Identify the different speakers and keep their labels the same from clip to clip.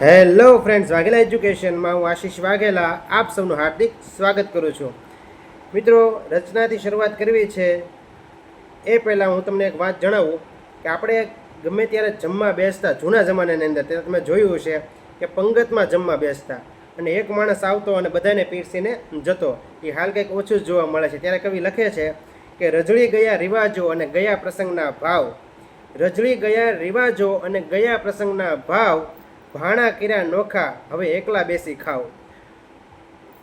Speaker 1: Hello friends Vaghela એજ્યુકેશનમાં હું આશીષ વાઘેલા આપ સૌનું હાર્દિક સ્વાગત કરું છું. મિત્રો, રચનાથી શરૂઆત કરવી છે. એ પહેલાં હું તમને એક વાત જણાવું કે આપણે ગમે ત્યારે જમવા બેસતા, જૂના જમાનાની અંદર, ત્યારે તમે જોયું છે કે પંગતમાં જમવા બેસતા અને એક માણસ આવતો અને બધાને પીરસીને જતો. એ હાલ કંઈક ઓછું જ જોવા મળે છે. ત્યારે કવિ લખે છે કે રજળી ગયા રિવાજો અને ગયા પ્રસંગના ભાવ. રજળી ગયા રિવાજો અને ગયા પ્રસંગના ભાવ ભાણા કર્યા નોખા, હવે એકલા બેસી ખાઓ.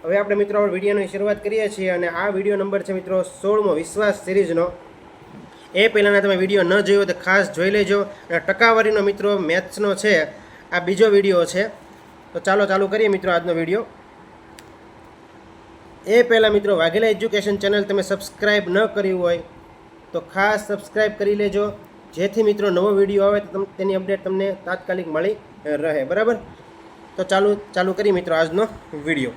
Speaker 1: હવે આપણે મિત્રો વિડીયોની શરૂઆત કરીએ છીએ અને આ વીડિયો નંબર છે મિત્રો સોળમો વિશ્વાસ સિરીઝનો. એ પહેલાંના તમે વીડિયો ન જોયો તો ખાસ જોઈ લેજો. અને ટકાવારીનો મિત્રો મેથ્સનો છે, આ બીજો વીડિયો છે. તો ચાલો ચાલુ કરીએ મિત્રો આજનો વીડિયો. એ પહેલાં મિત્રો વાઘેલા એજ્યુકેશન ચેનલ તમે સબસ્ક્રાઈબ ન કર્યું હોય તો ખાસ સબસ્ક્રાઈબ કરી લેજો. જેથી મિત્રો નવો વીડિયો આવે તો તેની અપડેટ તમને તાત્કાલિક મળી રહે, બરાબર? તો ચાલુ ચાલુ કરી મિત્રો આજનો વીડિયો.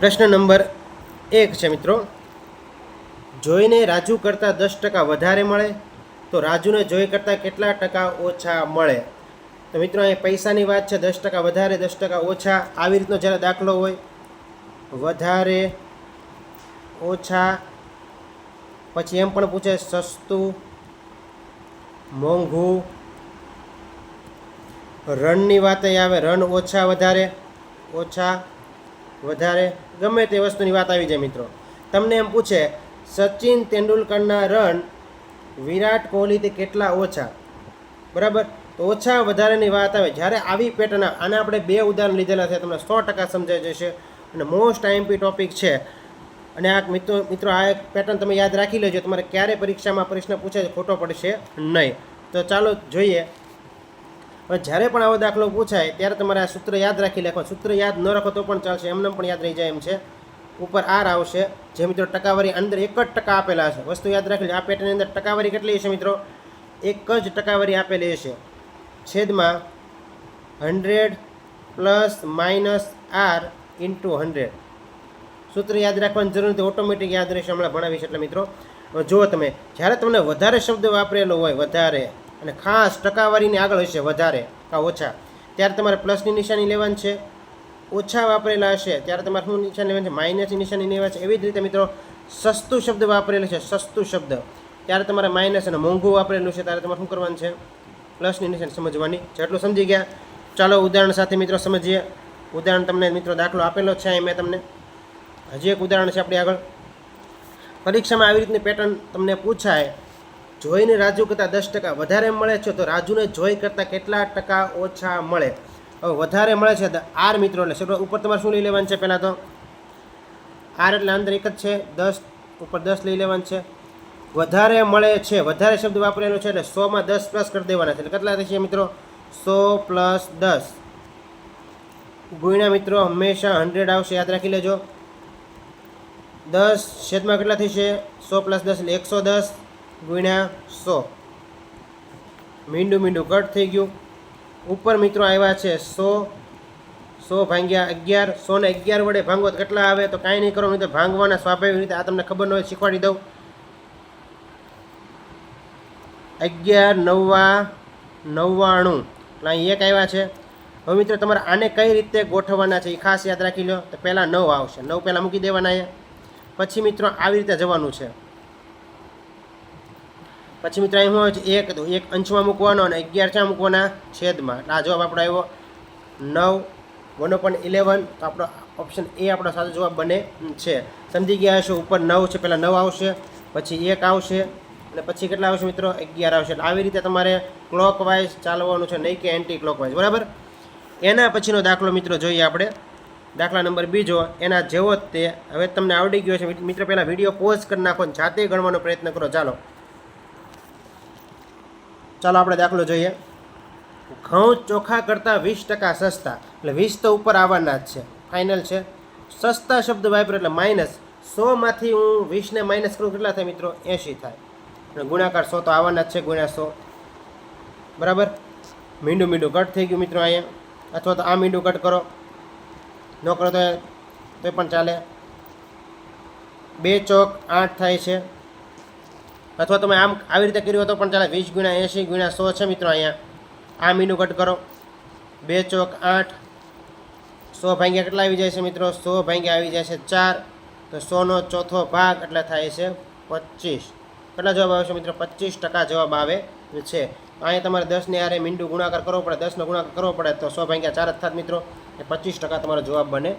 Speaker 1: પ્રશ્ન નંબર એક છે મિત્રો. જોઈને રાજુ કરતાં દસ ટકા વધારે મળે, તો રાજુને જોઈ કરતાં કેટલા ટકા ઓછા મળે? તો મિત્રો, અહીં પૈસાની વાત છે, દસ ટકા વધારે, દસ ટકા ઓછા. આવી રીતનો જ્યારે દાખલો હોય, વધારે, ઓછા, પછી એમ પણ પૂછે, સસ્તું મોંઘું. રનની વાત આવે રન ઓછા વધારે ઓછા વધારે. ગમે તે વસ્તુની વાત આવી જાય મિત્રો. તમને એમ પૂછે, સચિન તેંડુલકરના રન વિરાટ કોહલીથી કેટલા ઓછા? બરાબર? તો ઓછા વધારેની વાત આવે. જ્યારે આવી પેટર્ન આને આપણે બે ઉદાહરણ લીધેલા છે, તમને સો ટકા સમજાઈ જશે. અને મોસ્ટ આઈએમપી ટોપિક છે અને આ મિત્રો મિત્રો, આ એક પેટર્ન તમે યાદ રાખી લેજો. તમારે ક્યારે પરીક્ષામાં પ્રશ્ન પૂછે ખોટો પડશે નહીં. તો ચાલો જોઈએ. હવે જ્યારે પણ આવો દાખલો પૂછાય, ત્યારે તમારે આ સૂત્ર યાદ રાખી લેખો સૂત્ર યાદ ન રાખો તો પણ ચાલશે. એમને પણ યાદ રહી જાય એમ છે. ઉપર આર આવશે. જે મિત્રો ટકાવારી અંદર એક જ ટકા આપેલા હશે વસ્તુ યાદ રાખી લે. આ પેટર્નની અંદર ટકાવારી કેટલી હશે મિત્રો? એક જ ટકાવારી આપેલી હશે. છેદમાં hundred plus minus R into hundred. સૂત્ર યાદ રાખવાની જરૂર નથી. ઓટોમેટિક યાદ રહેશે હમણાં ભણાવીશ એટલે મિત્રો. જુઓ તમે, જ્યારે તમને વધારે શબ્દ વાપરેલો હોય, વધારે, અને ખાસ ટકાવારીની આગળ હશે વધારે, કા ઓછા, ત્યારે તમારે પ્લસની નિશાની લેવાની છે. ઓછા વાપરેલા હશે, ત્યારે તમારે શું નિશાની લેવાની છે? માઇનસની નિશાની લેવાની છે. એવી જ રીતે મિત્રો, સસ્તું શબ્દ વાપરેલું છે, સસ્તું શબ્દ. ત્યારે તમારે માઇનસ અને મોંઘું વાપરેલું છે, ત્યારે તમારે શું કરવાનું છે? પ્લસની નિશાની સમજવાની જેટલું સમજી ગયા, ચાલો ઉદાહરણ સાથે મિત્રો સમજીએ. ઉદાહરણ તમને મિત્રો દાખલો આપેલો છે મેં તમને. હજી એક ઉદાહરણ છે આપણી આગળ. પરીક્ષામાં આવી રીતની પેટર્ન તમને પૂછાય, જોઈને રાજુ કરતાં દસ ટકા વધારે મળે છે તો રાજુને જોઈ કરતાં કેટલા ટકા ઓછા મળે? હવે વધારે મળે છે આર મિત્રો, એટલે ઉપર તમારે શું લઈ લેવાનું છે પહેલાં તો? આર એટલે અંદર એક જ છે, દસ ઉપર દસ લઈ લેવાનું છે. વધારે મળે છે, વધારે શબ્દ વાપરેલો છે એટલે સોમાં દસ પ્લસ કરી દેવાના છે. એટલે કેટલા થશે મિત્રો? સો પ્લસ દસ. ગુણ્યા મિત્રો, હંમેશા હંડ્રેડ આવશે. યાદ રાખી લેજો. દસ છેદમાં કેટલા થશે સો પ્લસ દસ એટલે એકસો દસ ગુણ્યા સો. મીંડું મીંડું કટ થઈ ગયું. ઉપર મિત્રો આવ્યા છે સો. સો ભાંગ્યા અગિયાર. સોને અગિયાર વડે ભાંગો તો કેટલા આવે? તો કાંઈ નહીં કરો મિત્રો ભાંગવાના સ્વાભાવિક રીતે આ તમને ખબર ન હોય શીખવાડી દઉં. અગિયાર, નવ્વા, નવ્વાણું. એટલે અહીં એક આવ્યા છે. હવે મિત્રો તમારે આને કઈ રીતે ગોઠવવાના છે એ ખાસ યાદ રાખી લો. તો પહેલાં નવ આવશે. નવ પહેલાં મૂકી દેવાના અહીંયા. પછી મિત્રો આવી રીતે જવાનું છે. પછી મિત્રો અહીં હોય છે એક એક અંશમાં મૂકવાનો અને અગિયાર ચા મૂકવાના છેદમાં. આ જવાબ આપણો આવ્યો નવ, વન પોઈન્ટ ઇલેવન તો આપણો ઓપ્શન એ આપણો સાચો જવાબ બને છે. સમજી ગયા હશો, ઉપર નવ છે, પહેલાં નવ આવશે, પછી એક આવશે, અને પછી કેટલા આવશે મિત્રો? અગિયાર આવશે. એટલે આવી રીતે તમારે ક્લોક વાઇઝ ચાલવાનું છે, નહીં કે એન્ટી ક્લોક વાઇઝ બરાબર? એના પછીનો દાખલો મિત્રો જોઈએ આપણે. દાખલા નંબર બીજો એના જેવો જ તે. હવે તમને આવડી ગયો છે મિત્રો પહેલાં વીડિયો પોઝ કરી નાખો ને જાતે ગણવાનો પ્રયત્ન કરો. ચાલો. ચાલો, આપણે દાખલો જોઈએ. ઘઉં ચોખા કરતાં વીસ ટકા સસ્તા. એટલે વીસ તો ઉપર આવવાના જ છે. ફાઇનલ છે. સસ્તા શબ્દ વાપરો એટલે માઇનસ સોમાંથી હું વીસને માઇનસ કરું, કેટલા થાય મિત્રો? એંશી થાય. અને ગુણાકાર સો તો આવવાના જ છે, ગુણ્યા સો. બરાબર? મીંડું મીંડું કટ થઈ ગયું મિત્રો અહીંયા. અથવા તો આ મીંડું કટ કરો. ન કરો તો તો પણ ચાલે. બે ચોક આઠ થાય છે. અથવા તમે આમ આવી રીતે કર્યું તો પણ ચાલે. વીસ ગુણ્યા એંશી ગુણ્યા સો છે મિત્રો અહીંયા. આ મીનું કટ કરો. બે ચોક આઠ. સો ભાગ્યા કેટલા આવી જાય છે મિત્રો? સો ભાગ્યા આવી જાય છે ચાર. તો સોનો ચોથો ભાગ એટલે થાય છે પચીસ. કેટલા જવાબ આવે છે મિત્રો? પચીસ ટકા જવાબ આવે છે. અહીંયા તમારે દસને આરે મીંડું ગુણાકાર કરવો પડે. દસનો ગુણાકાર કરવો પડે તો સો ભાગ્યા ચાર જ થાત મિત્રો. એ પચીસ ટકા તમારો જવાબ બને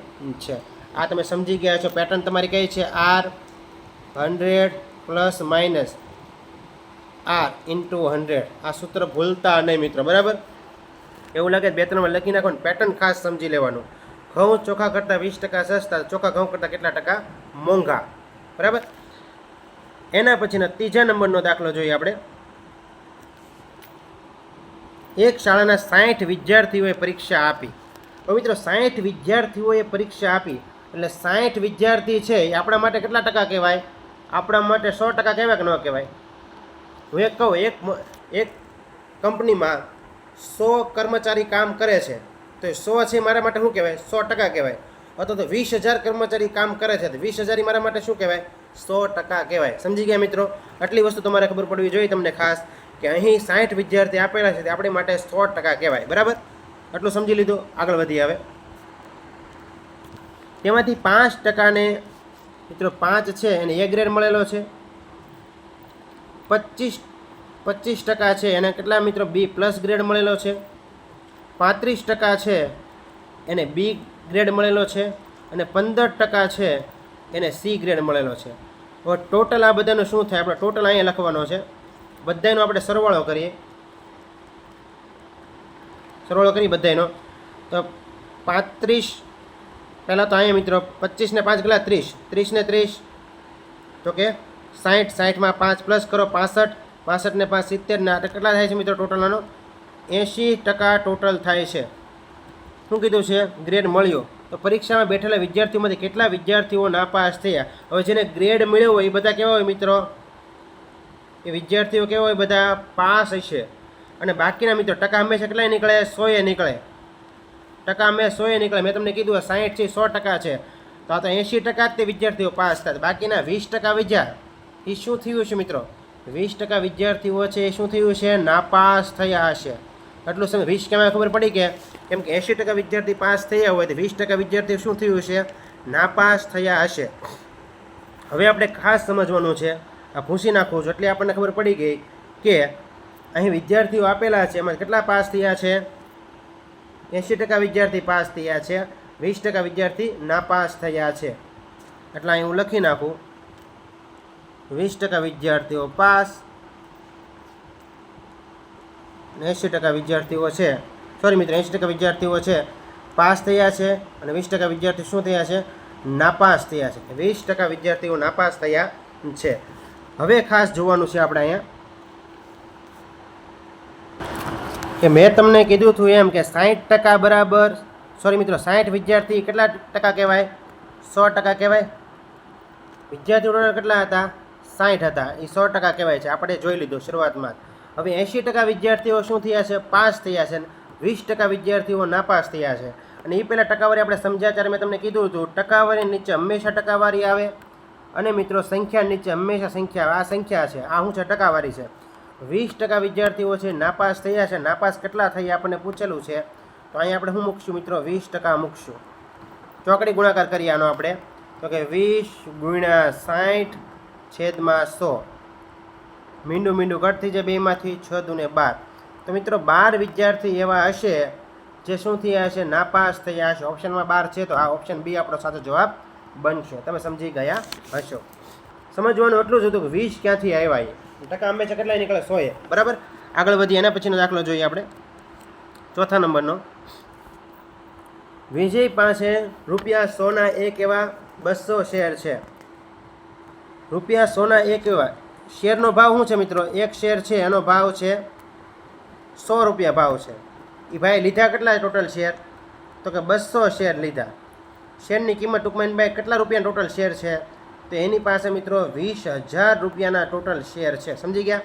Speaker 1: છે. આ તમે સમજી ગયા છો. પેટર્ન તમારી કઈ છે? R hundred plus minus R into hundred. આ સૂત્ર ભૂલતા નહીં મિત્રો, બરાબર? એવું લાગે બે ત્રણમાં લખી નાખો ને પેટર્ન ખાસ સમજી લેવાનું. ઘઉં ચોખા કરતાં વીસ ટકા સસ્તા, ચોખા ઘઉં કરતાં કેટલા ટકા મોંઘા, બરાબર? એના પછીના ત્રીજા નંબરનો દાખલો જોઈએ આપણે. એક શાળાના સાઠ વિદ્યાર્થીઓએ પરીક્ષા આપી. તો મિત્રો સાઠ વિદ્યાર્થીઓએ પરીક્ષા આપી. એટલે સાઠ વિદ્યાર્થી છે એ આપણા માટે કેટલા ટકા કહેવાય? આપણા માટે સો ટકા કહેવાય કે ન કહેવાય? હું એક કહું, એક એક કંપનીમાં સો કર્મચારી કામ કરે છે. તો એ સો છે મારા માટે શું કહેવાય? સો ટકા કહેવાય. અથવા તો વીસ હજાર કર્મચારી કામ કરે છે, તો વીસ હજાર મારા માટે શું કહેવાય? સો ટકા કહેવાય. સમજી ગયા મિત્રો? આટલી વસ્તુ તમારે ખબર પડવી જોઈએ તમને ખાસ, કે અહીં સાઠ વિદ્યાર્થી આપેલા છે, તે આપણી માટે સો ટકા કહેવાય. બરાબર? આટલું સમજી લીધું, આગળ વધી આવે. તેમાંથી પાંચ ટકાને, મિત્રો પાંચ છે, એને એ ગ્રેડ મળેલો છે. પચીસ પચીસ ટકા છે, એને કેટલા મિત્રો બી પ્લસ ગ્રેડ મળેલો છે. પાંત્રીસ ટકા છે, એને બી ગ્રેડ મળેલો છે. અને પંદર ટકા છે, એને સી ગ્રેડ મળેલો છે. હવે ટોટલ આ બધાનું શું થાય? આપણે ટોટલ અહીંયા લખવાનો છે. બધાનો આપણે સરવાળો કરીએ. સરવાળો કરી બધાનો તો પાંત્રીસ, પહેલાં તો અહીંયા મિત્રો પચીસને પાંચ કેટલા? ત્રીસ. ત્રીસને ત્રીસ. તો કે સાઠ સાઠમાં પાંચ પ્લસ કરો પાસઠ. પાસઠને પાંચ સિત્તેર ને આ કેટલા થાય છે મિત્રો ટોટલ આનો? એંશી ટકા ટોટલ થાય છે. શું કીધું છે? ગ્રેડ મળ્યો. તો પરીક્ષામાં બેઠેલા વિદ્યાર્થીઓમાંથી કેટલા વિદ્યાર્થીઓ નાપાસ થયા? હવે જેને ગ્રેડ મળ્યો હોય એ બધા કેવા હોય મિત્રો? એ વિદ્યાર્થીઓ કેવા હોય? બધા પાસ હશે. અને બાકીના મિત્રો, ટકા હંમેશા કેટલાય નીકળે સોએ નીકળે. ટકા અમે સોએ નીકળે. મેં તમને કીધું સાહીઠ છે સો ટકા છે. તો આ તો એંશી ટકા જ તે વિદ્યાર્થીઓ પાસ થાય. બાકીના વીસ ટકા વિદ્યા એ શું થયું છે મિત્રો? વીસ ટકા વિદ્યાર્થીઓ છે, એ શું થયું છે? નાપાસ થયા હશે. એટલું સમય, વીસ કેમ ખબર પડી કે? કેમ કે એંશી ટકા વિદ્યાર્થી પાસ થયા હોય તો વીસ ટકા વિદ્યાર્થી શું થયું છે? નાપાસ થયા હશે. હવે આપણે ખાસ સમજવાનું છે. આ ભૂસી નાખવું છું. એટલે આપણને ખબર પડી ગઈ કે અહીં વિદ્યાર્થીઓ આપેલા છે. એમાં કેટલા પાસ થયા છે? એંશી ટકા વિદ્યાર્થી પાસ થયા છે. વીસ ટકા વિદ્યાર્થી નાપાસ થયા છે. એટલે અહીં હું લખી નાખું. વીસ ટકા વિદ્યાર્થીઓ પાસ. એંશી ટકા વિદ્યાર્થીઓ છે. સોરી મિત્રો, એંશી ટકા વિદ્યાર્થીઓ છે. પાસ થયા છે અને વીસ ટકા વિદ્યાર્થી શું થયા છે? નાપાસ થયા છે. વીસ ટકા વિદ્યાર્થીઓ નાપાસ થયા છે. હવે ખાસ જોવાનું છે આપણે અહીંયા. કે મેં તમને કીધું હતું એમ કે સાઠ ટકા બરાબર સોરી મિત્રો સાઠ વિદ્યાર્થી કેટલા ટકા કહેવાય? સો ટકા કહેવાય? વિદ્યાર્થી ટોટલ કેટલા હતા? સાઠ હતા. એ સો ટકા કહેવાય છે. આપણે જોઈ લીધું શરૂઆતમાં. હવે એંશી ટકા વિદ્યાર્થીઓ શું થયા છે? પાસ થયા છે. વીસ ટકા વિદ્યાર્થીઓ નાપાસ થયા છે. અને એ પહેલાં ટકાવારી આપણે સમજ્યા ત્યારે મેં તમને કીધું હતું. ટકાવારી નીચે હંમેશા ટકાવારી આવે. અને મિત્રો, સંખ્યા નીચે હંમેશા સંખ્યા, આ સંખ્યા છે. આ શું છે? ટકાવારી છે. વીસ ટકા વિદ્યાર્થીઓ છે, નાપાસ થયા છે. નાપાસ કેટલા થયા આપણને પૂછેલું છે. તો અહીંયા આપણે શું મૂકશું મિત્રો? વીસ ટકા મૂકશું. ચોકડી ગુણાકાર કરીએ આનો આપણે. તો કે વીસ ગુણ્યા સાઠ છેદમાં સો. મીંડું મીંડું કટ થઈ જાય બેમાંથી છ દુને બાર. તો મિત્રો બાર વિદ્યાર્થી એવા હશે જે શું થયા હશે? નાપાસ થયા હશે. ઓપ્શનમાં બાર છે તો આ ઓપ્શન બી આપણો સાચો જવાબ બનશે. તમે સમજી ગયા હશો. સમજવાનું એટલું જ હતું કે વીસ ક્યાંથી આવ્યા ટકા હંમેશા કેટલા નીકળે? સોએ. બરાબર? આગળ વધીએ. એના પછીનો દાખલો જોઈએ આપણે. ચોથા નંબરનો. વિજય પાસે રૂપિયા સોના એક એવા બસો શેર છે? રૂપિયા સોના એક એવા શેરનો ભાવ શું છે મિત્રો? એક શેર છે, એનો ભાવ છે સો રૂપિયા ભાવ છે. એ ભાઈ લીધા કેટલા ટોટલ શેર? તો કે બસો શેર લીધા. શેરની કિંમત ટૂંકમાં ભાઈ કેટલા રૂપિયા ટોટલ શેર છે? તો એની પાસે મિત્રો વીસ હજાર રૂપિયાના ટોટલ શેર છે. સમજી ગયા?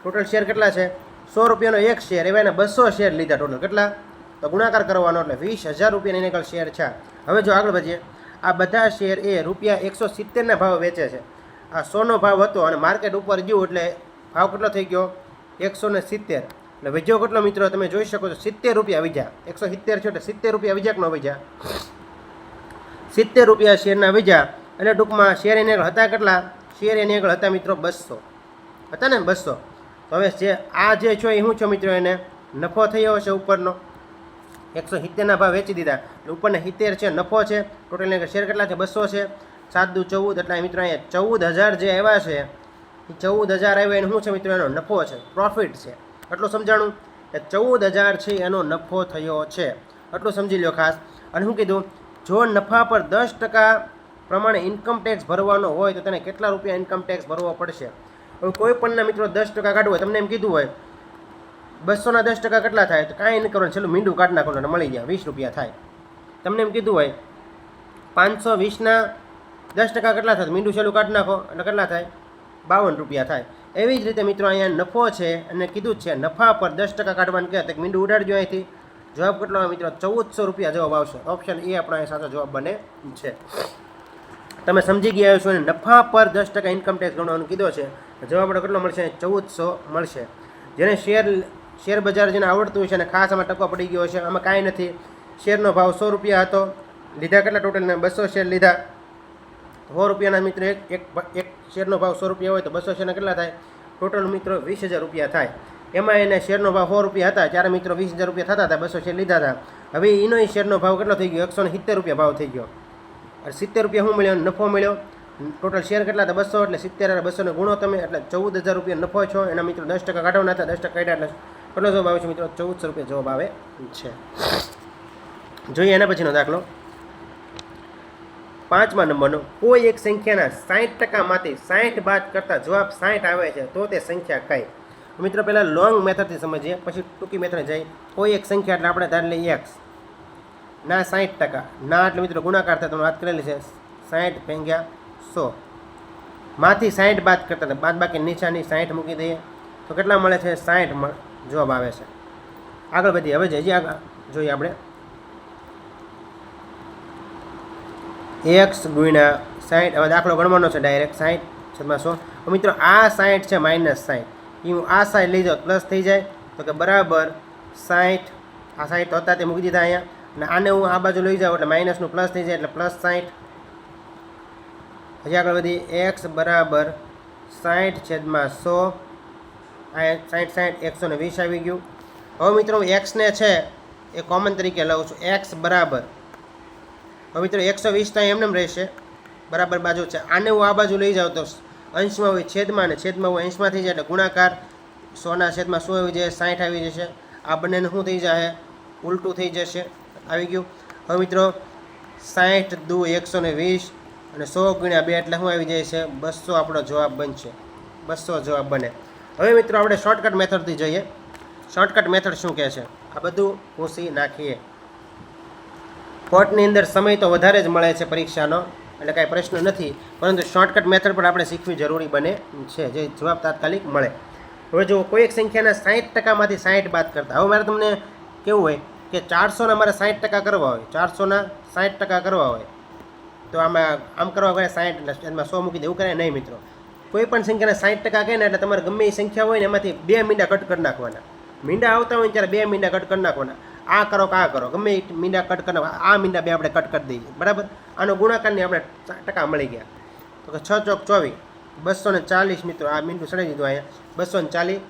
Speaker 1: ટોટલ શેર કેટલા છે? સો રૂપિયાનો એક શેર એવા એને બસો શેર લીધા ટોટલ કેટલા? તો ગુણાકાર કરવાનો એટલે વીસ હજાર રૂપિયાની એની શેર છે. હવે જો આગળ વધીએ. આ બધા શેર એ રૂપિયા એકસો સિત્તેરના ભાવ વેચે છે. આ સોનો ભાવ હતો અને માર્કેટ ઉપર ગયું એટલે ભાવ કેટલો થઈ ગયો? એકસો ને સિત્તેર. એટલે વેજો કેટલો મિત્રો? તમે જોઈ શકો છો, સિત્તેર રૂપિયા વીજા એકસો સિત્તેર છે એટલે સિત્તેર રૂપિયા વીજા કે વીજા સિત્તેર રૂપિયા શેરના વીજા એટલે ટૂંકમાં શેર એની આગળ હતા કેટલા? શેર એની આગળ હતા મિત્રો બસો. હતા ને બસો? તો હવે જે આ જે છો એ શું છો મિત્રો એને? નફો થયો હશે ઉપરનો. એકસો સિત્તેરના ભાવ વેચી દીધા. એટલે ઉપરને સિત્તેર છે, નફો છે. ટોટલ એની શેર કેટલા છે? બસો છે. સાત દુ ચૌદ, એટલે મિત્રો અહીંયા ચૌદ હજાર જે આવ્યા છે, એ ચૌદ હજાર આવ્યા એને શું છે મિત્રો એનો? નફો છે. પ્રોફિટ છે. એટલું સમજાણું? કે ચૌદ હજાર છે એનો નફો થયો છે. એટલું સમજી લો ખાસ. અને શું કીધું? જો નફા પર દસ ટકા પ્રમાણે ઇન્કમ ટેક્સ ભરવાનો હોય તો તેને કેટલા રૂપિયા ઇન્કમ ટેક્સ ભરવો પડશે? હવે કોઈ પણના મિત્રો દસ ટકા કાઢવું હોય, તમને એમ કીધું હોય, બસોના દસ ટકા કેટલા થાય? તો કાંઈ નહીં કરવાનું, છેલ્લું મીંડું કાઢ નાખવાનું મળી જાય, વીસ રૂપિયા થાય. તમને એમ કીધું હોય, પાંચસો વીસના દસ ટકા કેટલા થાય? મીંડું છેલ્લું કાઢી નાખો, એટલે કેટલા થાય? બાવન રૂપિયા થાય. એવી જ રીતે મિત્રો અહીંયા નફો છે અને કીધું જ છે, નફા પર દસ ટકા કાઢવાનું કહે, તો મીંડું ઉડાડજો અહીંથી. જવાબ કેટલો મિત્રો? ચૌદસો રૂપિયા જવાબ આવશે. ઓપ્શન એ આપણો અહીં સાચો જવાબ બને છે. તમે સમજી ગયા છો અને નફા પર દસ ટકા ઇન્કમ ટેક્સ ગણવાનું કીધો છે. જવાબ આપણો કેટલો મળશે? ચૌદસો મળશે. જેને શેર શેર બજાર જેને આવડતું હોય છે અને ખાસ આમાં ટકો પડી ગયો છે, આમાં કાંઈ નથી. શેરનો ભાવ સો રૂપિયા હતો. લીધા કેટલા ટોટલ બસો શેર લીધા. સો રૂપિયાના મિત્ર એક એક શેરનો ભાવ સો રૂપિયા હોય તો બસો શેરના કેટલા થાય? ટોટલ મિત્રો વીસ હજાર રૂપિયા થાય. એમાં એને શેરનો ભાવ સો રૂપિયા હતા, ત્યારે મિત્રો વીસ હજાર રૂપિયા થતા હતા, બસો શેર લીધા હતા. હવે એનો શેરનો ભાવ કેટલો થઈ ગયો? એકસો સિત્તેર રૂપિયા ભાવ થઈ ગયો. અને સિત્તેર રૂપિયા શું મળ્યો, નફો મળ્યો. ટોટલ શેર કેટલા હતા? બસો, એટલે સિત્તેર અને બસોને ગુણો તમે, એટલે ચૌદ હજાર રૂપિયા નફો છો. એના મિત્રો દસ ટકા કાઢવાના હતા દસ ટકા કાઢ્યા, એટલે કેટલો જવાબ આવે છે મિત્રો? ચૌદસો રૂપિયા જવાબ આવે છે. જોઈએ એના પછીનો દાખલો. પાંચમા નંબરનો, કોઈ એક સંખ્યાના સાઠ ટકામાંથી સાઠ બાદ કરતાં જવાબ સાઠ આવે છે, તો તે સંખ્યા કઈ? મિત્રો, પહેલાં લોંગ મેથડથી સમજીએ, પછી ટૂંકી મેથડ જઈએ કોઈ એક સંખ્યા, એટલે આપણે ધારી લઈએ એક્સ ના સાઠ ટકા. ના, એટલે મિત્રો, ગુણાકાર થાય તો વાત કરેલી છે. સાઠ ભેંગ્યા સો. માંથી સાઠ બાદ કરતા બાદ બાકી નીચાની સાઠ મૂકી દઈએ. તો કેટલા મળે છે? સાઠ જવાબ આવે છે. આગળ વધી હવે હજી આગળ. જોઈએ આપણે. એક્સ ગુણ્યા સાઠ હવે દાખલો ગણવાનો છે ડાયરેક્ટ. સાઠ છતાં સો. મિત્રો, આ સાઠ છે માઇનસ સાહીઠ એ હું આ સાઈડ લઈ જાઉં, પ્લસ થઈ જાય. તો કે બરાબર સાઠ આ તો હતા તે મૂકી દીધા અહીંયા. અને આને હું આ બાજુ લઈ જાઉં એટલે માઇનસનું પ્લસ થઈ જાય એટલે પ્લસ સાઠ હજી આગળ વધી એક્સ બરાબર સાઠ છેદમાં સો. આ સાઠ સાઠ એકસો ને વીસ આવી ગયું. હવે મિત્રો હું એક્સને છે એ કોમન તરીકે લઉં છું. એક્સ બરાબર. હવે મિત્રો એકસો વીસ તો એમને રહેશે. બરાબર બાજુ છે. આને હું આ બાજુ લઈ જાઉં તો અંશમાં હોય છેદમાં અને છેદમાં હોય અંશમાં થઈ જાય એટલે ગુણાકાર સોના છેદમાં સો આવી જાય સાઠ આવી જશે. આ બંનેને શું થઈ જાય ઉલટું થઈ જશે. આવી ગયું. હવે મિત્રો સાઠ દુ એકસો ને વીસ અને સો ગુણ્યા બે એટલે શું આવી જાય છે? બસો આપણો જવાબ બનશે. બસો જવાબ બને. હવે મિત્રો, આપણે શોર્ટકટ મેથડથી જઈએ. શોર્ટકટ મેથડ શું કહે છે? આ બધું ભૂસી નાખીએ. કોર્ટની અંદર સમય તો વધારે જ મળે છે પરીક્ષાનો, એટલે કાંઈ પ્રશ્ન નથી. પરંતુ શોર્ટકટ મેથડ પણ આપણે શીખવી જરૂરી બને છે, જે જવાબ તાત્કાલિક મળે. હવે જો કોઈ એક સંખ્યાના સાઠ ટકામાંથી સાઠ બાદ કરતા. હવે મારે તમને કેવું હોય કે ચારસોના મારે સાઠ ટકા કરવા હોય, ચારસોના સાઠ ટકા કરવા હોય, તો આમાં આમ કરવા ગયા સાઠ એમાં સો મૂકી દે, એવું કરે નહીં મિત્રો. કોઈ પણ સંખ્યાના સાઠ ટકા કહે ને એટલે તમારે ગમે એ સંખ્યા હોય ને એમાંથી બે મીંડા કટ કરી નાખવાના. મીંડા આવતા હોય ત્યારે બે મીંડા કટ કરી નાખવાના. આ કરો કે આ કરો, ગમે એ મીંડા કટ કરી આ મીંડા બે આપણે કટ કરી દઈએ, બરાબર? આનો ગુણાકારની આપણે ટકા મળી ગયા. તો કે છ ચોક ચોવીસ બસો ને ચાલીસ મિત્રો, આ મીંડું સડાઈ દીધું અહીંયા. બસો ચાલીસ,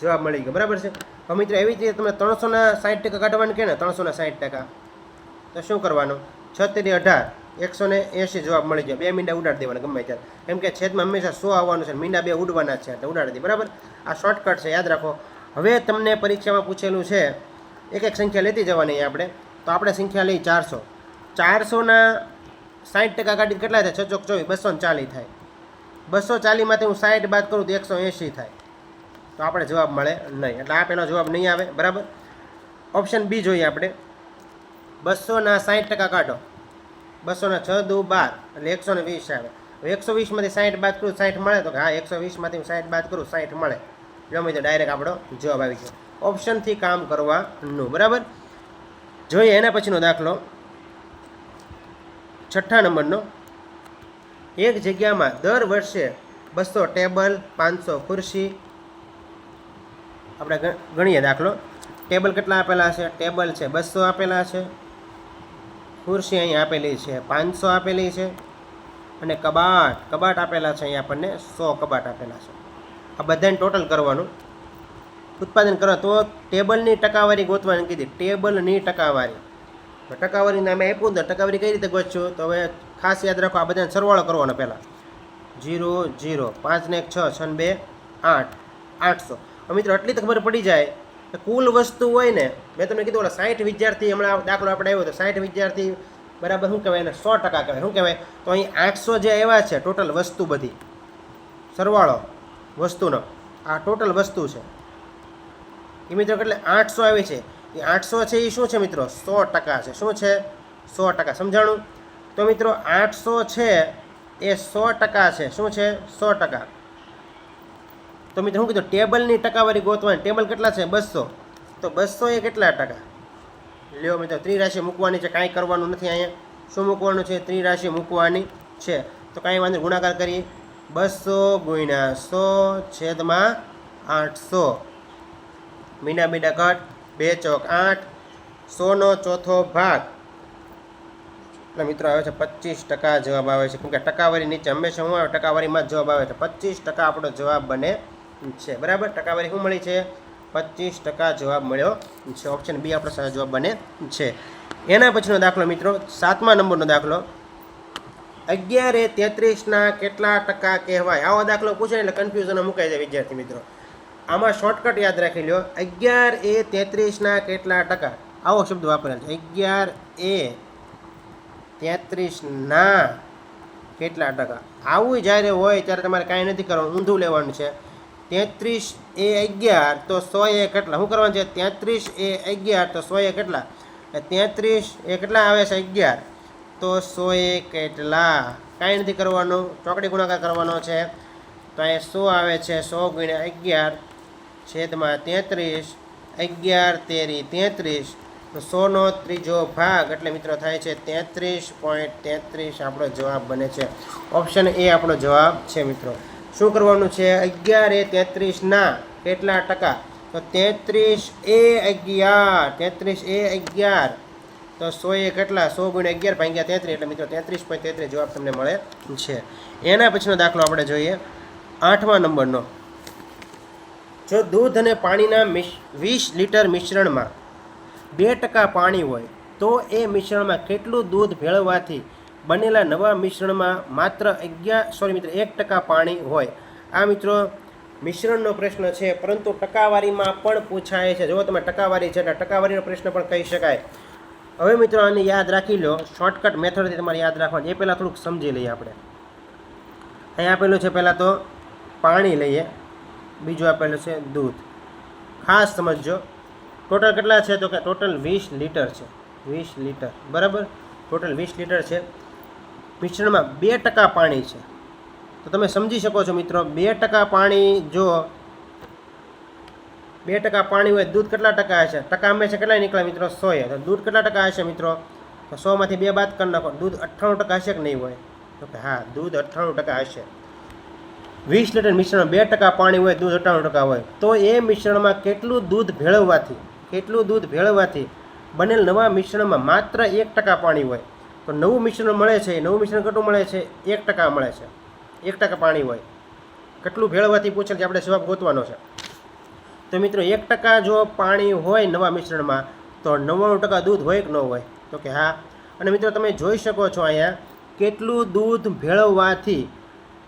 Speaker 1: જવાબ મળી ગયો, બરાબર છે? હવે મિત્રો, એવી જ રીતે તમે ત્રણસોના સાઠ ટકા કાઢવાનું કે ને, ત્રણસોના સાઠ ટકા? તો શું કરવાનું? છત્રી અઢાર એકસો ને એંશી જવાબ મળી જાય બે મીંડા ઉડાડી દેવાના, ગમે ત્યારે. કેમ કે છેદમાં હંમેશા સો આવવાનું છે મીંડા બે ઉડવાના છે, એટલે ઉડાડી દે. બરાબર? આ શોર્ટકટ છે, યાદ રાખો. હવે તમને પરીક્ષામાં પૂછેલું છે, એક એક સંખ્યા લેતી જવાની આપણે. તો આપણે સંખ્યા લઈ ચારસો. ચારસોના સાઠ ટકા કાઢી કેટલા થાય? છ ચોક ચોવીસ, બસો ચાલીસ થાય. બસો ચાલીસમાંથી હું સાઠ બાદ કરું તો એકસો એંશી થાય. તો આપણે જવાબ મળે નહીં. એટલે આ પહેલો જવાબ નહીં આવે. બરાબર? ઓપ્શન બી જોઈએ આપણે. બસોના સાઠ ટકા કાઢો બસોના છ દુ બાર. એટલે એકસો ને વીસ આવે. એકસો વીસમાંથી સાઠ બાદ કરું સાઠ મળે તો કે હા, એકસો વીસમાંથી હું સાઠ બાદ કરું સાઠ મળે. ગમે તો ડાયરેક્ટ આપણો જવાબ આવી ગયો. ઓપ્શનથી કામ કરવાનું. બરાબર? જોઈએ એના પછીનો દાખલો. છઠ્ઠા નંબરનો. એક જગ્યામાં દર વર્ષે બસો ટેબલ, પાંચસો ખુરશી આપણે ગણીએ દાખલો. ટેબલ કેટલા આપેલા છે? ટેબલ છે બસો આપેલા છે. ખુરશી અહીં આપેલી છે પાંચસો આપેલી છે. અને કબાટ કબાટ આપેલા છે અહીં આપણને સો કબાટ આપેલા છે. આ બધાને ટોટલ કરવાનું. ઉત્પાદન કરો. તો ટેબલની ટકાવારી ગોતવાની કીધી. ટેબલની ટકાવારી. ટકાવારી નામે આપ્યું તો ટકાવારી કઈ રીતે ગોતશું? તો હવે ખાસ યાદ રાખો, આ બધાને સરવાળો કરવાનો પહેલાં. Zero zero. પાંચ ને એક, છ. છ બે, આઠ. આઠસો. મિત્રો એટલી ખબર પડી જાય કે કુલ વસ્તુ હોય ને, મેં તમને કીધું ઓલા સાઠ વિદ્યાર્થી હમણાં દાખલો આપણે આવ્યો તો સાઠ વિદ્યાર્થી બરાબર શું કહેવાય એને? સો ટકા કહેવાય. શું કહેવાય? તો અહીં આઠસો જે આવ્યા છે ટોટલ વસ્તુ બધી, સરવાળો વસ્તુનો, આ ટોટલ વસ્તુ છે. એ મિત્રો એટલે આઠસો આવી છે. એ આઠસો છે એ શું છે મિત્રો? સો ટકા છે. શું છે? સો ટકા. સમજાણું? તો મિત્રો, આઠસો છે એ સો ટકા છે. શું છે? સો ટકા. તો મિત્રો શું કીધું, ટેબલની ટકાવારી ગોતવાની. ટેબલ કેટલા છે? બસો તો બસો એ કેટલા ટકા? લ્યો મિત્રો, ત્રિરાશિ મૂકવાની છે, કાંઈ કરવાનું નથી અહીંયા. શું મૂકવાનું છે? ત્રિરાશિ મૂકવાની છે. તો કાંઈ વાંધો ગુણાકાર કરીએ. બસો ગુણ્યા સો છેદમાં આઠસો. મીના મીના ઘટ, બે ચોક આઠ. સોનો ચોથો ભાગ. એટલે મિત્રો આવે છે પચીસ ટકા જવાબ આવે છે. કેમ કે ટકાવારી નીચે હંમેશા શું આવે, ટકાવારીમાં જવાબ આવે છે. પચીસ ટકા આપણો જવાબ બને છે. બરાબર? ટકાવારી શું મળી છે? પચીસ ટકા જવાબ મળ્યો છે. ઓપ્શન બી આપણો સાચો જવાબ બને છે. એના પછીનો દાખલો મિત્રો, સાતમા નંબરનો દાખલો. અગિયાર એ તેત્રીસના કેટલા ટકા કહેવાય? આવો દાખલો પૂછે એટલે કન્ફ્યુઝન મુકાઈ જાય વિદ્યાર્થી મિત્રો. આમાં શોર્ટકટ યાદ રાખી લ્યો. અગિયાર એ તેત્રીસના કેટલા ટકા? આવો શબ્દ વાપરેલ છે. અગિયાર એ તેત્રીસના કેટલા ટકા? આવું જ્યારે હોય ત્યારે તમારે કાંઈ નથી કરવાનું. ઊંધું લેવાનું છે. તેત્રીસ એ અગિયાર, તો સો એ કેટલા? શું કરવાનું છે? તેત્રીસ એ અગિયાર, તો સો એ કેટલા? તેત્રીસ એ કેટલા આવે છે? અગિયાર. તો સો એ કેટલા? કાંઈ નથી કરવાનું. ચોકડી ગુણાકાર કરવાનો છે. તો અહીંયા સો આવે છે, સો ગુણ્યા અગિયાર છેદમાં તેત્રીસ, અગિયાર તેરી તેત્રીસ. તો સોનો ત્રીજો ભાગ, એટલે મિત્રો થાય છે તેત્રીસ પોઈન્ટ તેત્રીસ આપણો જવાબ બને છે. ઓપ્શન એ આપણો જવાબ છે, મિત્રો. શું કરવાનું છે? અગિયાર એ તેત્રીસના કેટલા ટકા? તો તેત્રીસ એ અગિયાર, તેત્રીસ એ અગિયાર. તો સો એ કેટલા? સો ગુણ્યા અગિયાર ભાગ્યા તેત્રીસ, એટલે મિત્રો તેત્રીસ પોઈન્ટ તેત્રીસ જવાબ તમને મળે છે. એના પછીનો દાખલો આપણે જોઈએ. આઠમા નંબરનો. જો દૂધ અને પાણીના મિશ, વીસ લીટર મિશ્રણમાં બે ટકા પાણી હોય, તો એ મિશ્રણમાં કેટલું દૂધ ભેળવવાથી બનેલા નવા મિશ્રણમાં માત્ર અગિયાર સોરી મિત્રો, એક ટકા પાણી હોય. આ મિત્રો, મિશ્રણનો પ્રશ્ન છે, પરંતુ ટકાવારીમાં પણ પૂછાય છે. જો તમે, ટકાવારી છે એટલે ટકાવારીનો પ્રશ્ન પણ કહી શકાય. હવે મિત્રો, આને યાદ રાખી લો. શોર્ટકટ મેથડથી તમારે યાદ રાખવાનું. એ પહેલાં થોડુંક સમજી લઈએ આપણે. અહીં આપેલું છે પહેલાં તો પાણી લઈએ. બીજું આપેલું છે દૂધ. ખાસ સમજજો. ટોટલ કેટલા છે? તો કે ટોટલ વીસ લીટર છે. વીસ લીટર. બરાબર? ટોટલ વીસ લીટર છે. મિશ્રણમાં બે ટકા પાણી છે. તો તમે સમજી શકો છો મિત્રો, બે ટકા પાણી જો બે ટકા પાણી હોય, દૂધ કેટલા ટકા હશે? ટકા હંમેશા કેટલા નીકળે મિત્રો? સો એ તો દૂધ કેટલા ટકા હશે મિત્રો? તો સોમાંથી બે બાદ કરી નાખો. દૂધ અઠ્ઠાણું ટકા હશે કે નહીં હોય? તો કે હા, દૂધ અઠ્ઠાણું ટકા હશે. વીસ લીટર મિશ્રણ બે ટકા પાણી હોય, દૂધ અઠ્ઠાણું ટકા હોય. તો એ મિશ્રણમાં કેટલું દૂધ ભેળવવાથી, કેટલું દૂધ ભેળવવાથી બનેલ નવા મિશ્રણમાં માત્ર એક ટકા પાણી હોય. તો નવું મિશ્રણ મળે છે, નવું મિશ્રણ કેટલું મળે છે? એક ટકા મળે છે. એક ટકા પાણી હોય. કેટલું ભેળવાથી પૂછે કે આપણે જવાબ ગોતવાનો છે. તો મિત્રો, એક ટકા જો પાણી હોય નવા મિશ્રણમાં, તો નવ્વાણું ટકા દૂધ હોય કે ન હોય? તો કે હા. અને મિત્રો, તમે જોઈ શકો છો અહીંયા, કેટલું દૂધ ભેળવવાથી,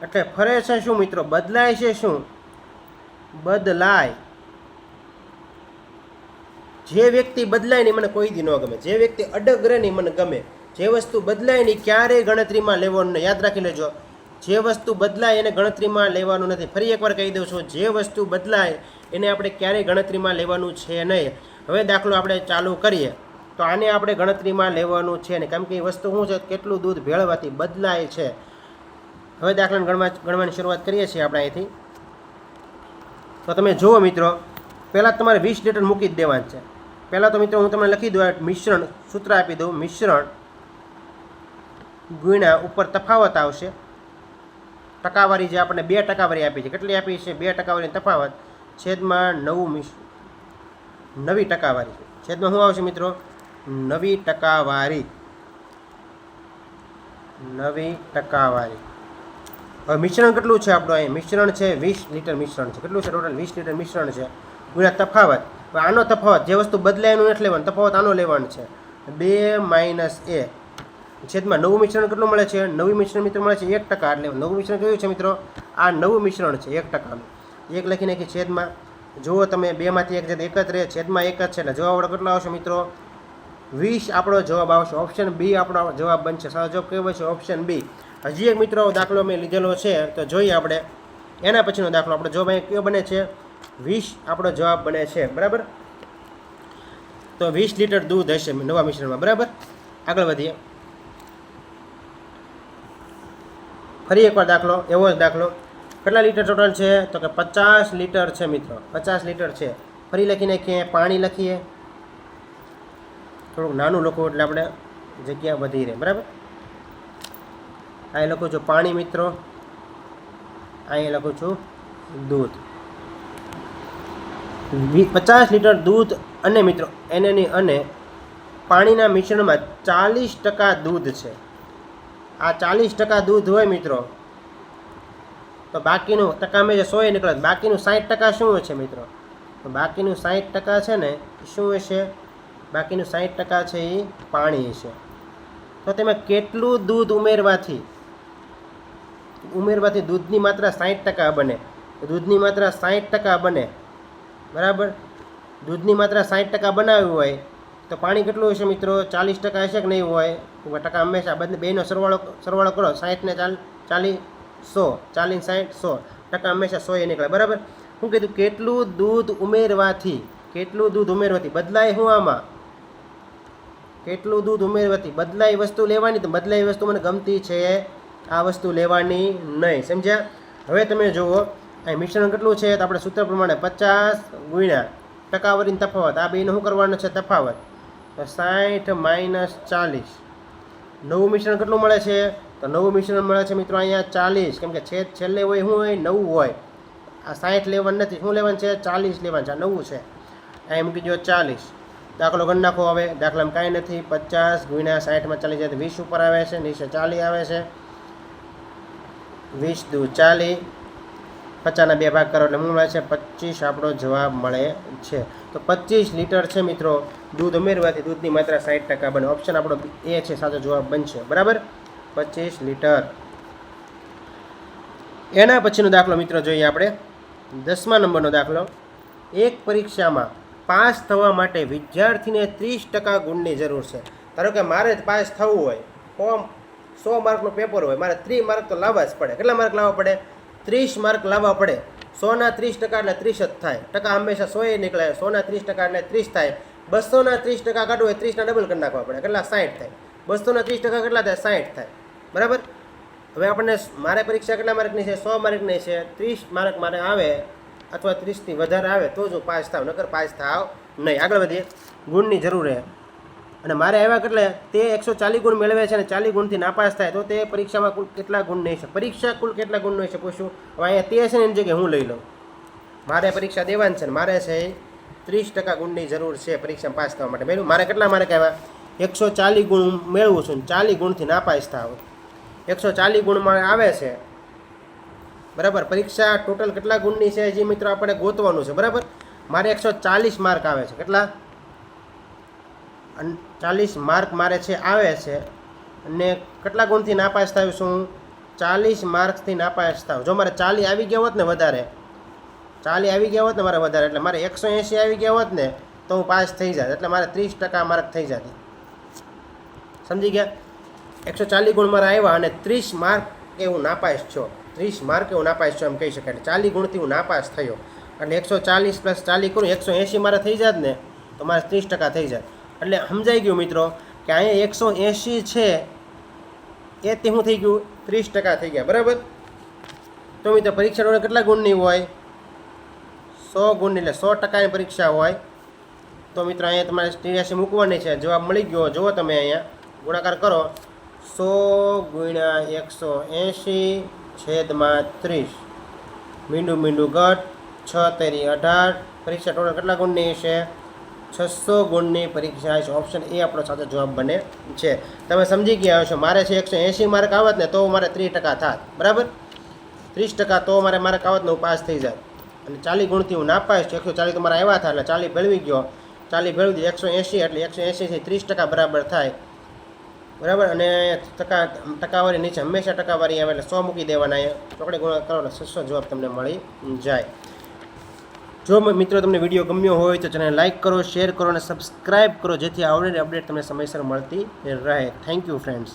Speaker 1: એટલે ફરે છે શું મિત્રો? બદલાય છે શું? બદલાય. જે વ્યક્તિ બદલાય નહીં મને કોઈ દી ન ગમે. જે વ્યક્તિ અડગ રહે નહીં મને ગમે. જે વસ્તુ બદલાય નહીં ક્યારેય ગણતરીમાં લેવાનું યાદ રાખી લેજો. જે વસ્તુ બદલાય એને ગણતરીમાં લેવાનું નથી. ફરી એકવાર કહી દઉં છું, જે વસ્તુ બદલાય એને આપણે ક્યારેય ગણતરીમાં લેવાનું છે નહીં. હવે દાખલો આપણે ચાલુ કરીએ. તો આને આપણે ગણતરીમાં લેવાનું છે ને કેમ કે એ વસ્તુ શું છે? કેટલું દૂધ ભેળવાથી બદલાય છે. હવે દાખલાને ગણવા ગણવાની શરૂઆત કરીએ છીએ આપણે અહીંથી. તો તમે જુઓ મિત્રો, પહેલાં તમારે વીસ લીટર મૂકી જ દેવાનું છે. પહેલાં તો મિત્રો હું તમને લખી દઉં મિશ્રણ સૂત્ર આપી દઉં, મિશ્રણ ગુણ્યા ઉપર તફાવત આવશે. ટકાવારી જે આપણને બે ટકાવારી આપી છે, કેટલી આપી છે? બે ટકાવારી તફાવત છેદમાં નવું મિશ, નવી ટકાવારી છેદમાં શું આવશે મિત્રો? નવી ટકાવારી. નવી ટકાવારી. હવે મિશ્રણ કેટલું છે આપણું અહીં? મિશ્રણ છે વીસ લીટર મિશ્રણ છે. કેટલું છે ટોટલ વીસ લીટર મિશ્રણ છે. ગુણ્યા તફાવત. આનો તફાવત જે વસ્તુ બદલાય એનું નથી લેવાનું, તફાવત આનો લેવાનું છે. બે માઇનસ એ છેદમાં નવું મિશ્રણ કેટલું મળે છે? નવું મિશ્રણ મિત્રો મળે છે એક ટકા. એટલે નવું મિશ્રણ કયું છે મિત્રો? આ નવું મિશ્રણ છે, એક ટકાનું. એક લખી નાખી છેદમાં, જુઓ તમે બેમાંથી એક એક જ રહે છેદમાં એક જ છે. એટલે જવાબ આપણો કેટલો આવશે મિત્રો? વીસ આપણો જવાબ આવશે. ઓપ્શન બી આપણો જવાબ બનશે. સારો જવાબ કયો છે ઓપ્શન બી. હજી એક મિત્રો દાખલો મેં લીધેલો છે, તો જોઈએ આપણે. એના પછીનો દાખલો આપણો જવાબ અહીં કયો બને છે? વીસ આપણો જવાબ બને છે. બરાબર? તો વીસ લીટર દૂધ હશે નવા મિશ્રણમાં. બરાબર? આગળ વધીએ. ફરી એકવાર દાખલો, એવો જ દાખલો. કેટલા લીટર ટોટલ છે? તો કે પચાસ લીટર છે મિત્રો. પચાસ લીટર છે. ફરી લખી નાખીએ પાણી લખીએ. થોડુંક નાનું લખવું એટલે આપણે જગ્યા વધી રહે, બરાબર? અહીં લખું છું પાણી, મિત્રો. અહીં લખું છું દૂધ. પચાસ લીટર દૂધ અને મિત્રો એનેની અને પાણીના મિશ્રણમાં ચાલીસ ટકા દૂધ છે. આ ચાલીસ ટકા દૂધ હોય મિત્રો. તો બાકીનું ટકા મેં જે સોય નીકળે બાકીનું સાઠ ટકા શું છે મિત્રો? તો બાકીનું સાઠ ટકા છે ને શું હશે બાકીનું સાઠ ટકા છે એ પાણી હશે. તો તેમાં કેટલું દૂધ ઉમેરવાથી? ઉમેરવાથી દૂધની માત્રા સાઠ ટકા બને. દૂધની માત્રા સાઠ ટકા બને. બરાબર? દૂધની માત્રા સાઠ ટકા બનાવ્યું હોય, તો પાણી કેટલું હશે મિત્રો? ચાલીસ ટકા હશે કે નહીં હોય? ટકા હંમેશા બંને બેનો સરવાળો સરવાળો કરો, સાહીઠને ચાલ ચાલી સો ચાલીસ સાહીઠ સો. ટકા હંમેશા સો એ નીકળે, બરાબર? શું કીધું, કેટલું દૂધ ઉમેરવાથી કેટલું દૂધ ઉમેરવાથી બદલાય હું આમાં? કેટલું દૂધ ઉમેરવાથી બદલાય વસ્તુ લેવાની? તો બદલાઈ વસ્તુ મને ગમતી છે. આ વસ્તુ લેવાની નહીં. સમજ્યા? હવે તમે જુઓ, અહીં મિશ્રણ કેટલું છે? તો આપણે સૂત્ર પ્રમાણે પચાસ ગુણ્યા ટકાવારીની તફાવત. આ બેનો શું કરવાનો છે? તફાવત. તો સાઠ માઇનસ ચાલીસ. નવું મિશ્રણ કેટલું મળે છે? તો નવું મિશ્રણ મળે છે મિત્રો અહીંયા ચાલીસ. કેમ કે છેદ છેલ્લે હોય શું હોય, નવું હોય. આ સાઠ લેવાનું નથી. શું લેવાનું છે? ચાલીસ લેવાનું છે. નવું છે. મૂકી દો ચાલીસ. દાખલો ગણ નાખો હવે. દાખલામાં કાંઈ નથી. પચાસ ગુણ્યા સાઠમાં ચાલી જાય તો વીસ ઉપર આવે છે. નીચે ચાલી આવે છે. વીસ દુ ચાલી. પચાસના બે ભાગ કરો એટલે શું છે પચીસ આપણો જવાબ મળે છે. તો પચીસ લીટર છે મિત્રો, દૂધ ઉમેરવાથી દૂધની માત્રા સાઠ ટકા બને. ઓપ્શન આપણો એ છે, સાચો જવાબ બનશે. બરાબર? પચીસ લીટર. એના પછીનો દાખલો મિત્રો જોઈએ આપણે. દસમા નંબરનો દાખલો. એક પરીક્ષામાં પાસ થવા માટે વિદ્યાર્થીને ત્રીસ ટકા ગુણની જરૂર છે. ધારો કે મારે પાસ થવું હોય ફોર્મ સો માર્કનું પેપર હોય, મારે ત્રીસ માર્ક તો લાવવા જ પડે. કેટલા માર્ક લાવવા પડે? ત્રીસ માર્ક લાવવા પડે. સોના ત્રીસ ટકા એટલે ત્રીસ જ થાય. ટકા હંમેશા સોએ નીકળે, સોના ત્રીસ ટકા એટલે ત્રીસ થાય. બસોના ત્રીસ ટકા કાઢવું હોય ત્રીસના ડબલ કરી નાખવા પડે. કેટલા? સાઠ થાય. બસોના ત્રીસ ટકા કેટલા થાય? સાઠ થાય. બરાબર? હવે આપણને મારે પરીક્ષા કેટલા માર્કની છે? સો માર્કની છે. ત્રીસ માર્ક મારે આવે અથવા ત્રીસથી વધારે આવે તો જ હું પાસ થાવ, નકર પાસ થાવ નહીં. આગળ વધીએ. ગુણની જરૂર છે અને મારે આવ્યા કેટલે? તે એકસો ચાલીસ ગુણ મેળવે છે અને ચાલીસ ગુણથી નાપાસ થાય. તો તે પરીક્ષામાં કુલ કેટલા ગુણ નહીં છે પરીક્ષા કુલ કેટલા ગુણ નહીં છે પૂછું. હવે અહીંયા તે છે ને એની જગ્યાએ હું લઈ લઉં. મારે પરીક્ષા દેવાની છે ને મારે છે ત્રીસ ટકા ગુણની જરૂર છે પરીક્ષામાં પાસ થવા માટે. મેળવું? મારે કેટલા માર્ક આવ્યા? એકસો ચાલીસ ગુણ મેળવું છું ને ચાલીસ ગુણથી નાપાસ થાવ. એકસો ચાલીસ ગુણમાં આવે છે. બરાબર? પરીક્ષા ટોટલ કેટલા ગુણની છે જે મિત્રો? આપણે ગોતવાનું છે. બરાબર? મારે એકસો ચાલીસ માર્ક આવે છે. કેટલા? ચાલીસ માર્ક મારે છે, આવે છે. અને કેટલા ગુણથી નાપાસ થયું છું ચાલીસ માર્ક્સથી નાપાસ થાવ જો મારે ચાલી આવી ગયા હોત ને વધારે, ચાલી આવી ગયા હોત ને મારે વધારે, એટલે મારે એકસો એંસી આવી ગયા હોત ને, તો હું પાસ થઈ જાત. એટલે મારે ત્રીસ ટકા માર્ક થઈ જાત. સમજી ગયા? એકસો ચાલીસ ગુણ મારા આવ્યા અને ત્રીસ માર્ક એ હું નાપાસ છો ત્રીસ માર્ક હું નાપાસ છું એમ કહી શકાય. એટલે ચાલીસ ગુણથી હું નાપાસ થયો. એટલે એકસો ચાલીસ પ્લસ ચાલીસ કરું, એકસો એંસી મારે થઈ જાત ને, તો મારે ત્રીસ ટકા થઈ જાય એટલે સમજાઈ ગયું મિત્રો કે અહીંયા એકસો એંસી છે એ તે શું થઈ ગયું? ત્રીસ ટકા થઈ ગયા, બરાબર? તો મિત્રો પરીક્ષા ધોરણે કેટલા ગુણની હોય? સો ગુણની એટલે સો ટકાની પરીક્ષા હોય. તો મિત્રો અહીંયા તમારે ત્રિયાસી મૂકવાની છે, જવાબ મળી ગયો. જુઓ તમે અહીંયા, ગુણાકાર કરો. સો ગુણ્યા એકસો એંશી છેદમાં ત્રીસ. મીંડું મીંડું ઘટ, છ તેરી અઢાર. પરીક્ષા ટોટલ કેટલા ગુણની છે? છસો ગુણની પરીક્ષા છે. ઓપ્શન એ આપણો સાચો જવાબ બને છે. તમે સમજી ગયા છો મારે છે એકસો એંશી માર્ક આવત ને તો મારે ત્રીસ ટકા થાત. બરાબર? ત્રીસ ટકા તો મારે માર્ક આવત ને હું પાસ થઈ જાય અને ચાલી ગુણથી હું નાપાસ છું. એકસો ચાલીસ તો મારા આવ્યા થાય એટલે ચાલી ભેળવી ગયો. ચાલી ભેળવી દીધું. એકસો એંશી એટલે એકસો એંશીથી ત્રીસ ટકા બરાબર થાય. બરાબર? અને ટકા, ટકાવારી નીચે હંમેશા ટકાવારી આવે એટલે સો મૂકી દેવાના. એ ચોકડી ગુણ કરો એટલે છસો જવાબ તમને મળી જાય. જો મિત્રો તમને વીડિયો ગમ્યો હોય તો ચેનલ લાઇક કરો, શેર કરો અને સબસ્ક્રાઈબ કરો, જેથી આવડે અપડેટ તમને સમયસર મળતી રહે. Thank you friends